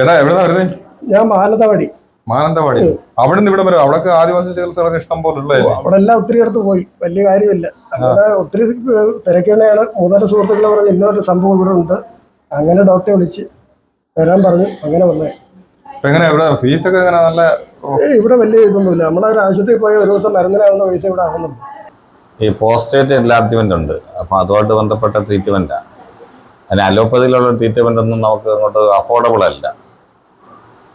ചേട്ടാ എവിടെന്നാ വരുന്നത് ഞാൻ മാനന്തവാടി. മാനന്തവാടി. അവിടെ നിന്ന് ഇവിടെ വരും അവിടെ ആദിവാസി ചികിത്സകളൊക്കെ ഇഷ്ടം പോലെ ഉള്ളത് അവിടെ എല്ലാം ഒത്തിരി അടുത്ത് പോയി. വലിയ കാര്യമില്ല. അവിടെ ഒത്തിരി തിരക്കേണ്ടയാണ് മൂന്നാൽ സുഹൃത്തുക്കൾ പറഞ്ഞ് ഇന്നൊരു സംഭവം ഇവിടെ ഉണ്ട്. അങ്ങനെ ഡോക്ടറെ വിളിച്ച് വരാൻ പറഞ്ഞു. അങ്ങനെ വന്നേ. എങ്ങനെ ഇവിടെ ഒക്കെ എങ്ങനെ നല്ല ഇവിടെ വലിയ ഇതൊന്നുമില്ല. നമ്മളെ ഒരു ആശുപത്രിയിൽ പോയ ഒരു ദിവസം മരുന്നിനാവുന്ന പൈസ ഇവിടെ ആവുന്നുണ്ട്. ഈ പോസ്റ്റേറ്റ് എൻലാർജ്മെന്റ് ഉണ്ട്. അപ്പം അതുമായിട്ട് ബന്ധപ്പെട്ട ട്രീറ്റ്മെന്റാണ് അതിന് അലോപ്പതിയിലുള്ള ട്രീറ്റ്മെന്റ് ഒന്നും നമുക്ക് അങ്ങോട്ട് അഫോർഡബിൾ അല്ല.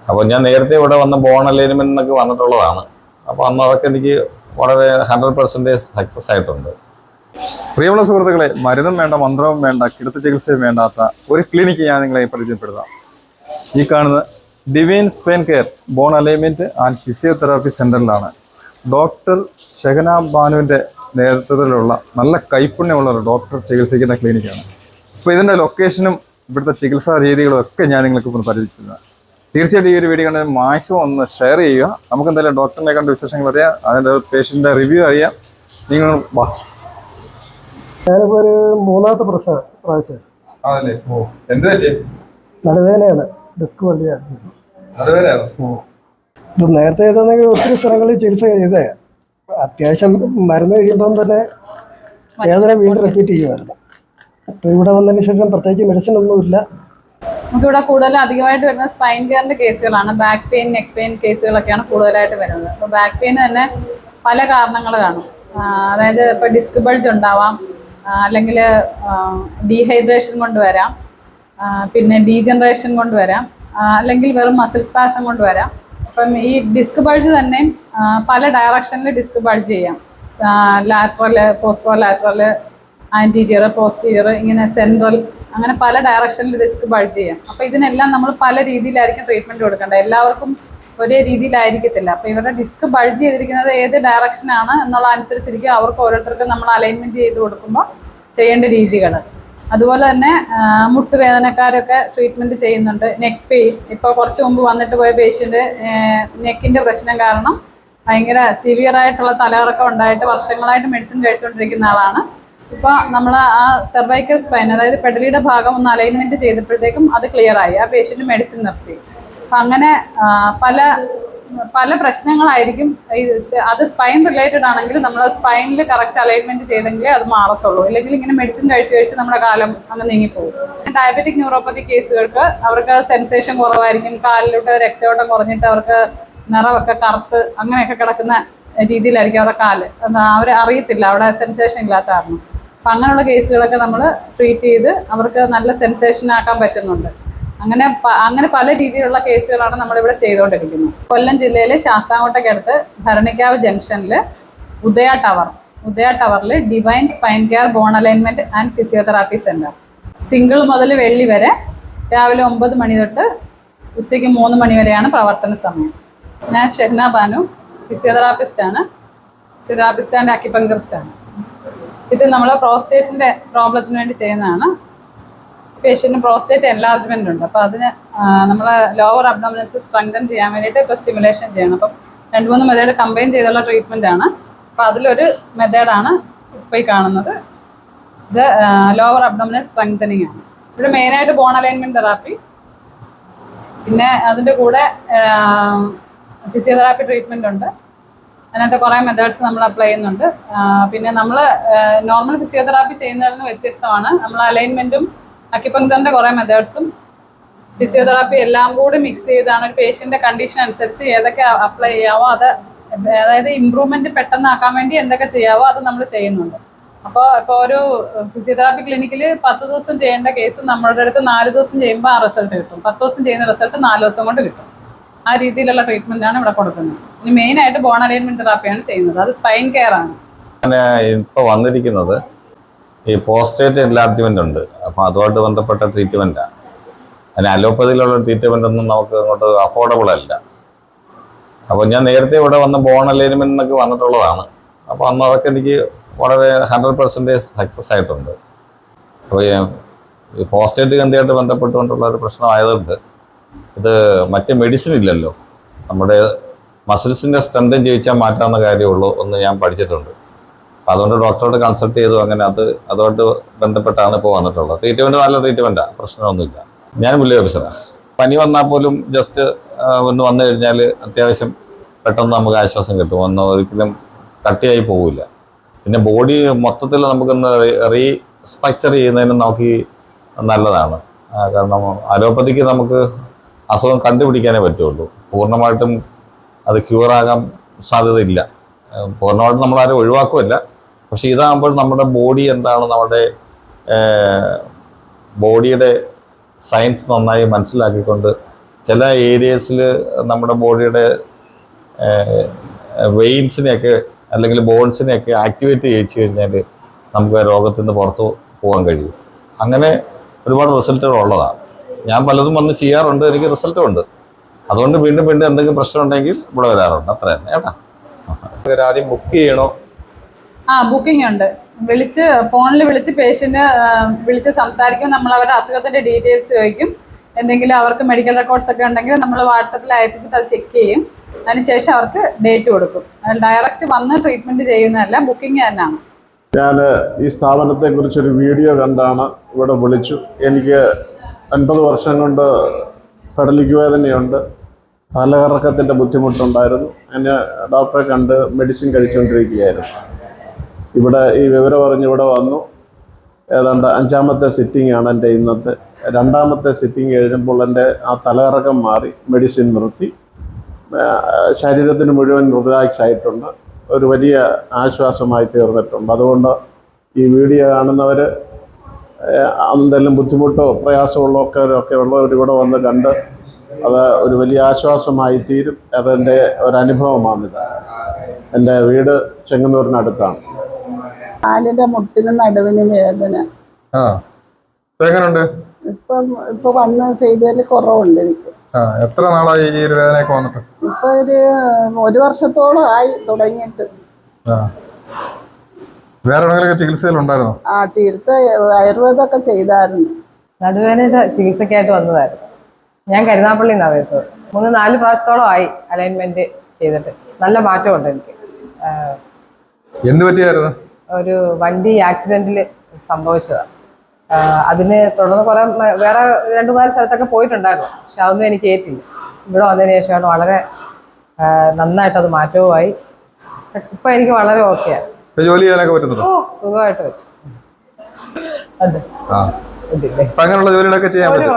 അപ്പോൾ ഞാൻ നേരത്തെ ഇവിടെ വന്ന ബോൺ അലൈൻമെന്റ് എന്നൊക്കെ വന്നിട്ടുള്ളതാണ്. അപ്പോൾ അന്ന് അതൊക്കെ എനിക്ക് വളരെ ഹൺഡ്രഡ് പെർസെന്റേജ് സക്സസ് ആയിട്ടുണ്ട്. പ്രിയമുള്ള സുഹൃത്തുക്കളെ മരുന്നും വേണ്ട മന്ത്രവും വേണ്ട കിടത്ത ചികിത്സയും വേണ്ടാത്ത ഒരു ക്ലിനിക്ക് ഞാൻ നിങ്ങളെ പരിചയപ്പെടുത്താം. ഈ കാണുന്നത് divine spine care bone alignment and physiotherapy സെന്ററിലാണ് doctor Shehana ബാനുവിന്റെ നേതൃത്വത്തിലുള്ള നല്ല കൈപ്പുണ്യമുള്ള ഒരു ഡോക്ടർ ചികിത്സിക്കുന്ന ക്ലിനിക്കാണ് അപ്പോൾ ഇതിന്റെ ലൊക്കേഷനും ഇവിടുത്തെ ചികിത്സാ രീതികളും ഒക്കെ ഞാൻ നിങ്ങൾക്ക് പരിചയപ്പെടുന്നത് തീർച്ചയായിട്ടും ഈ ഒരു വീഡിയോ കണ്ട് മാക്സിമം ഒന്ന് ഷെയർ ചെയ്യുക. നമുക്ക് എന്തായാലും ഡോക്ടറിനെ കണ്ട വിശേഷങ്ങൾ അറിയാം. അതിന്റെ പേഷ്യന്റെ റിവ്യൂ അറിയാം. നിങ്ങൾ വാ. ഞാനിപ്പോൾ ഒരു മൂന്നാമത്തെ പ്രശ്നം പ്രാവശ്യം. നടുവേദനയാണ്. ഡിസ്ക് വണ്ടി ഇപ്പം നേരത്തെ ചെയ്തെന്നെങ്കിൽ ഒത്തിരി സ്ഥലങ്ങളിൽ ചികിത്സ ചെയ്തേ. അത്യാവശ്യം മരുന്ന് കഴിയുമ്പം തന്നെ വേദന വീണ്ടും റിപ്പീറ്റ് ചെയ്യുമായിരുന്നു. അപ്പോൾ ഇവിടെ വന്നതിന് ശേഷം പ്രത്യേകിച്ച് മെഡിസിൻ ഒന്നുമില്ല. നമുക്കിവിടെ കൂടുതൽ അധികമായിട്ട് വരുന്ന സ്പൈൻ കെയറിന്റെ കേസുകളാണ് ബാക്ക് പെയിൻ നെക്ക് പെയിൻ കേസുകളൊക്കെയാണ് കൂടുതലായിട്ട് വരുന്നത്. അപ്പോൾ ബാക്ക് പെയിൻ തന്നെ പല കാരണങ്ങൾ കാണും. അതായത് ഇപ്പോൾ ഡിസ്ക് ബൾജ് ഉണ്ടാവാം അല്ലെങ്കിൽ ഡീഹൈഡ്രേഷൻ കൊണ്ട് വരാം പിന്നെ ഡീജനറേഷൻ കൊണ്ട് വരാം അല്ലെങ്കിൽ വെറും മസിൽ സ്പാസം കൊണ്ട് വരാം. അപ്പം ഈ ഡിസ്ക് ബൾജ് തന്നെ പല ഡയറക്ഷനിൽ ഡിസ്ക് ബൾജ് ചെയ്യാം. Lateral postero lateral anterior posterior ഇങ്ങനെ സെൻട്രൽ അങ്ങനെ പല ഡയറക്ഷനിൽ ഡിസ്ക് ബൾജ് ചെയ്യാം. അപ്പോൾ ഇതിനെല്ലാം നമ്മൾ പല രീതിയിലായിരിക്കും ട്രീറ്റ്മെന്റ് കൊടുക്കേണ്ടത്. എല്ലാവർക്കും ഒരേ രീതിയിലായിരിക്കത്തില്ല. അപ്പോൾ ഇവരുടെ ഡിസ്ക് ബൾജ് ചെയ്തിരിക്കുന്നത് ഏത് ഡയറക്ഷനാണ് എന്നുള്ള അനുസരിച്ചിരിക്കും അവർക്ക് ഓരോരുത്തർക്കും നമ്മൾ അലൈൻമെന്റ് ചെയ്ത് കൊടുക്കുമ്പോൾ ചെയ്യേണ്ട രീതികൾ. അതുപോലെ തന്നെ മുട്ടുവേദനക്കാരൊക്കെ ട്രീറ്റ്മെന്റ് ചെയ്യുന്നുണ്ട്. നെക്ക് പെയിൻ ഇപ്പോൾ കുറച്ച് മുമ്പ് വന്നിട്ട് പോയ പേഷ്യന്റ് നെക്കിന്റെ പ്രശ്നം കാരണം ഭയങ്കര സിവിയർ ആയിട്ടുള്ള തലകറക്കം ഉണ്ടായിട്ട് വർഷങ്ങളായിട്ട് മെഡിസിൻ കഴിച്ചുകൊണ്ടിരിക്കുന്ന ആളാണ്. ഇപ്പോൾ നമ്മൾ ആ സെർവൈക്കൽ സ്പൈൻ അതായത് പെഡലിയുടെ ഭാഗം ഒന്ന് അലൈൻമെന്റ് ചെയ്തപ്പോഴത്തേക്കും അത് ക്ലിയർ ആയി. ആ പേഷ്യന്റ് മെഡിസിൻ നിർത്തി. അപ്പൊ അങ്ങനെ പല പല പ്രശ്നങ്ങളായിരിക്കും അത് സ്പൈൻ റിലേറ്റഡ് ആണെങ്കിൽ നമ്മൾ സ്പൈനിൽ കറക്റ്റ് അലൈൻമെന്റ് ചെയ്തെങ്കിലേ അത് മാറത്തുള്ളൂ. അല്ലെങ്കിൽ ഇങ്ങനെ മെഡിസിൻ കഴിച്ച് കഴിച്ച് നമ്മുടെ കാലം അങ്ങ് നീങ്ങിപ്പോകും. ഡയബറ്റിക് ന്യൂറോപ്പതി കേസുകൾക്ക് അവർക്ക് സെൻസേഷൻ കുറവായിരിക്കും. കാലിലോട്ട് രക്തയോട്ടം കുറഞ്ഞിട്ട് അവർക്ക് നിറമൊക്കെ കറുത്ത് അങ്ങനെയൊക്കെ കിടക്കുന്ന രീതിയിലായിരിക്കും അവരുടെ കാൽ. അവർ അറിയത്തില്ല. അവിടെ സെൻസേഷൻ ഇല്ലാത്ത കാരണം. അപ്പം അങ്ങനെയുള്ള കേസുകളൊക്കെ നമ്മൾ ട്രീറ്റ് ചെയ്ത് അവർക്ക് നല്ല സെൻസേഷൻ ആക്കാൻ പറ്റുന്നുണ്ട്. അങ്ങനെ അങ്ങനെ പല രീതിയിലുള്ള കേസുകളാണ് നമ്മളിവിടെ ചെയ്തുകൊണ്ടിരിക്കുന്നത്. കൊല്ലം ജില്ലയിലെ ശാസ്താംകോട്ടയ്ക്കടുത്ത് ഭരണിക്കാവ് ജംഗ്ഷനിൽ ഉദയ ടവർ ഉദയ ടവറിൽ divine spine care bone alignment and physiotherapy centre single മുതൽ വെള്ളി വരെ രാവിലെ ഒമ്പത് മണി തൊട്ട് ഉച്ചയ്ക്ക് മൂന്ന് മണി വരെയാണ് പ്രവർത്തന സമയം. ഞാൻ ഷെഹ്ന ബാനു ഫിസിയോതെറാപ്പിസ്റ്റാണ് ഫിസിയോതെറാപ്പിസ്റ്റ് ആൻഡ് അക്യുപങ്ക്ചറിസ്റ്റാണ് ഇത് നമ്മൾ പ്രോസ്റ്റേറ്റിന്റെ പ്രോബ്ലത്തിന് വേണ്ടി ചെയ്യുന്നതാണ്. പേഷ്യന്റിന് പ്രോസ്റ്റേറ്റ് എൻലാർജ്മെന്റ് ഉണ്ട്. അപ്പോൾ അതിന് നമ്മൾ ലോവർ അബ്ഡോമിനൽസ് സ്ട്രെങ്തൻ ചെയ്യാൻ വേണ്ടിയിട്ട് ഇപ്പോൾ സ്റ്റിമുലേഷൻ ചെയ്യണം. അപ്പം രണ്ട് മൂന്ന് മെത്തേഡ് കമ്പൈൻ ചെയ്തുള്ള ട്രീറ്റ്മെന്റ് ആണ്. അപ്പോൾ അതിലൊരു മെത്തേഡാണ് ഇപ്പോൾ ഈ കാണുന്നത്. ഇത് ലോവർ അബ്ഡോമിനൽ സ്ട്രെങ്തനിങ് ആണ്. ഇവിടെ മെയിനായിട്ട് ബോൺ അലൈൻമെന്റ് തെറാപ്പി പിന്നെ അതിന്റെ കൂടെ ഫിസിയോതെറാപ്പി ട്രീറ്റ്മെന്റ് ഉണ്ട്. അതിനകത്ത് കുറേ മെത്തേഡ്സ് നമ്മൾ അപ്ലൈ ചെയ്യുന്നുണ്ട്. പിന്നെ നമ്മൾ നോർമൽ ഫിസിയോതെറാപ്പി ചെയ്യുന്നതിൽ നിന്ന് വ്യത്യസ്തമാണ്. നമ്മൾ അലൈൻമെന്റും അക്യുപങ്ക്ചറിന്റെ കുറേ മെത്തേഡ്സും ഫിസിയോതെറാപ്പി എല്ലാം കൂടി മിക്സ് ചെയ്താണ് ഒരു പേഷ്യന്റെ കണ്ടീഷൻ അനുസരിച്ച് ഏതൊക്കെ അപ്ലൈ ചെയ്യാവോ അത് അതായത് ഇമ്പ്രൂവ്മെന്റ് പെട്ടെന്നാക്കാൻ വേണ്ടി എന്തൊക്കെ ചെയ്യാവോ അത് നമ്മൾ ചെയ്യുന്നുണ്ട്. അപ്പോൾ ഇപ്പോൾ ഒരു ഫിസിയോതെറാപ്പി ക്ലിനിക്കിൽ പത്ത് ദിവസം ചെയ്യേണ്ട കേസ് നമ്മളുടെ അടുത്ത് നാല് ദിവസം ചെയ്യുമ്പോൾ ആ റിസൾട്ട് കിട്ടും. പത്ത് ദിവസം ചെയ്യുന്ന റിസൾട്ട് നാല് ദിവസം കൊണ്ട് കിട്ടും. ആ രീതിയിലുള്ള ട്രീറ്റ്മെന്റ് ആണ് ഇവിടെ കൊടുക്കുന്നത്. ഇനി മെയിൻ ആയിട്ട് ബോൺ അലൈൻമെന്റ് തെറാപ്പിയാണ് ചെയ്യുന്നത്. അത് സ്പൈൻ കെയർ ആണ്. ഇപ്പോൾ വന്നിരിക്കുന്നത് ഈ പോസ്റ്റേറ്റ് എൻലാർജ്മെന്റ് ഉണ്ട്. അപ്പം അതുമായിട്ട് ബന്ധപ്പെട്ട ട്രീറ്റ്മെന്റാണ് അതിന് അലോപ്പതിയിലുള്ള ട്രീറ്റ്മെന്റ് ഒന്നും നമുക്ക് അങ്ങോട്ട് അഫോർഡബിൾ അല്ല. അപ്പോൾ ഞാൻ നേരത്തെ ഇവിടെ വന്ന ബോൺ അലൈൻമെന്റ് എന്നൊക്കെ വന്നിട്ടുള്ളതാണ്. അപ്പോൾ അന്ന് അതൊക്കെ എനിക്ക് വളരെ ഹൺഡ്രഡ് പെർസെന്റേജ് സക്സസ് ആയിട്ടുണ്ട്. അപ്പോൾ ഈ പോസ്റ്റേറ്റ് ഗന്ധിയായിട്ട് ബന്ധപ്പെട്ടുകൊണ്ടുള്ള ഒരു പ്രശ്നമായതുകൊണ്ട് ഇത് മറ്റ് മെഡിസിൻ ഇല്ലല്ലോ. നമ്മുടെ മസിൽസിന്റെ സ്ട്രെങ്തൻ ജീവിച്ചാൽ മാറ്റാവുന്ന കാര്യമുള്ളൂ എന്ന് ഞാൻ പഠിച്ചിട്ടുണ്ട്. അതുകൊണ്ട് ഡോക്ടറോട് കൺസൾട്ട് ചെയ്തു അങ്ങനെ അത് അതുമായിട്ട് ബന്ധപ്പെട്ടാണ് ഇപ്പോൾ വന്നിട്ടുള്ളത്. ട്രീറ്റ്മെന്റ് നല്ല ട്രീറ്റ്മെന്റാണ് പ്രശ്നമൊന്നുമില്ല. ഞാൻ വലിയ ഓഫീസറാണ് പനി വന്നാൽ പോലും ജസ്റ്റ് ഒന്ന് വന്നു കഴിഞ്ഞാൽ അത്യാവശ്യം പെട്ടെന്ന് നമുക്ക് ആശ്വാസം കിട്ടും. ഒന്ന് ഒരിക്കലും കട്ടിയായി പോവില്ല. പിന്നെ ബോഡി മൊത്തത്തിൽ നമുക്കൊന്ന് റീസ്ട്രക്ചർ ചെയ്യുന്നതിനും നമുക്ക് നോക്കി നല്ലതാണ്. കാരണം അലോപ്പതിക്ക് നമുക്ക് അസുഖം കണ്ടുപിടിക്കാനേ പറ്റുള്ളൂ. പൂർണമായിട്ടും അത് ക്യൂറാകാൻ സാധ്യതയില്ല. പൂർണമായിട്ടും നമ്മളാരും ഒഴിവാക്കുമല്ല പക്ഷെ ഇതാകുമ്പോൾ നമ്മുടെ ബോഡി എന്താണ് നമ്മുടെ ബോഡിയുടെ സയൻസ് നന്നായി മനസ്സിലാക്കിക്കൊണ്ട് ചില ഏരിയസിൽ നമ്മുടെ ബോഡിയുടെ വെയിൻസിനെയൊക്കെ അല്ലെങ്കിൽ ബോൺസിനെയൊക്കെ ആക്ടിവേറ്റ് ചെയ്യിച്ചു കഴിഞ്ഞാൽ നമുക്ക് രോഗത്തിൽ നിന്ന് പുറത്ത് പോകാൻ കഴിയും. അങ്ങനെ ഒരുപാട് റിസൾട്ടുകൾ ഉള്ളതാണ്. ഞാൻ പലതും വന്ന് ചെയ്യാറുണ്ട് എനിക്ക് റിസൾട്ടും ഉണ്ട്. അതുകൊണ്ട് വീണ്ടും വീണ്ടും എന്തെങ്കിലും പ്രശ്നം ഉണ്ടെങ്കിൽ ഇവിടെ വരാറുണ്ട്. അത്ര തന്നെ കേട്ടാ. ആദ്യം ബുക്ക് ചെയ്യണോ? ആ ബുക്കിംഗ് ഉണ്ട്. വിളിച്ച് ഫോണിൽ വിളിച്ച് പേഷ്യന്റ് വിളിച്ച് സംസാരിക്കും. നമ്മൾ അവരുടെ അസുഖത്തിന്റെ ഡീറ്റെയിൽസ് ചോദിക്കും. എന്തെങ്കിലും അവർക്ക് മെഡിക്കൽ റെക്കോർഡ്സ് ഒക്കെ ഉണ്ടെങ്കിൽ നമ്മൾ വാട്സപ്പിൽ അയപ്പിച്ചിട്ട് അത് ചെക്ക് ചെയ്യും. അതിനുശേഷം അവർക്ക് ഡേറ്റ് കൊടുക്കും. ഡയറക്റ്റ് വന്ന് ട്രീറ്റ്മെന്റ് ചെയ്യുന്നതല്ല ബുക്കിംഗ് തന്നെയാണ്. ഞാൻ ഈ സ്ഥാപനത്തെക്കുറിച്ചൊരു വീഡിയോ കണ്ടാണ് ഇവിടെ വിളിച്ചു. എനിക്ക് അൻപത് വർഷം കൊണ്ട് പെടലിക്ക് വേദനയുണ്ട് തലകറക്കത്തിന്റെ ബുദ്ധിമുട്ടുണ്ടായിരുന്നു. എന്നെ ഡോക്ടറെ കണ്ട് മെഡിസിൻ കഴിച്ചുകൊണ്ടിരിക്കുകയായിരുന്നു. ഇവിടെ ഈ വിവരം അറിഞ്ഞ് ഇവിടെ വന്നു. ഏതാണ്ട് അഞ്ചാമത്തെ സിറ്റിംഗ് ആണ് എന്റെ ഇന്നത്തെ. രണ്ടാമത്തെ സിറ്റിംഗ് എഴുതുമ്പോൾ എന്റെ ആ തലകറക്കം മാറി മെഡിസിൻ നിർത്തി. ശരീരത്തിന് മുഴുവൻ റിലാക്സ് ആയിട്ടുണ്ട്. ഒരു വലിയ ആശ്വാസമായി തീർന്നിട്ടുണ്ട്. അതുകൊണ്ട് ഈ വീഡിയോ കാണുന്നവർ എന്തെങ്കിലും ബുദ്ധിമുട്ടോ പ്രയാസമുള്ളോ ഒക്കെ ഒക്കെ ഉള്ളവർ ഇവിടെ വന്ന് കണ്ട് അത് ഒരു വലിയ ആശ്വാസമായി തീരും. അതെന്റെ ഒരനുഭവമാണിത്. എന്റെ വീട് ചെങ്ങന്നൂരിനടുത്താണ്. കാലിന്റെ മുട്ടിനും നടുവിനും വേദന. എങ്ങനെയുണ്ട് ഇപ്പം ഇപ്പൊ വന്ന് ചെയ്തതിൽ കുറവുണ്ട് എനിക്ക്. ആ എത്ര നാളായി ഈ ഒരു വേദനയൊക്കെ വന്നിട്ട്? ഇപ്പൊ ഒരു ഒരു വർഷത്തോളം ആയി തുടങ്ങിയിട്ട്. ആ. വേറെ എവിടെയെങ്കിലും ചികിത്സയിലുണ്ടായിരുന്നോ ആ ചികിത്സ ആയുർവേദമൊക്കെ ചെയ്തായിരുന്നു. നടുവേദന ചികിത്സയ്ക്കായിട്ട് വന്നതായിരുന്നു. ഞാൻ കരുനാപ്പള്ളി നിന്നാണ് വരുന്നത്. മൂന്ന് നാല് പ്രാവശ്യത്തോളം ആയി അലൈൻമെന്റ് ചെയ്തിട്ട്. നല്ല മാറ്റമുണ്ട് എനിക്ക്. എന്ത് പറ്റിയായിരുന്നു? ഒരു വണ്ടി ആക്സിഡന്റിൽ സംഭവിച്ചതാണ്. അതിന് തുടർന്ന് കുറെ വേറെ രണ്ടു മൂന്നാൽ സ്ഥലത്തൊക്കെ പോയിട്ടുണ്ടായിരുന്നു. പക്ഷെ അതൊന്നും എനിക്ക് ഏറ്റില്ല. ഇവിടെ വന്നതിന് ശേഷമാണ് വളരെ നന്നായിട്ട് അത് മാറ്റവുമായി. ഇപ്പം എനിക്ക് വളരെ ഓക്കെയാണ്. ജോലി ചെയ്യാനൊക്കെ പറ്റുന്നുണ്ടോ? സുഖമായിട്ട് പറ്റും. അങ്ങനെയുള്ള ജോലികളൊക്കെ ചെയ്യാൻ പറ്റും.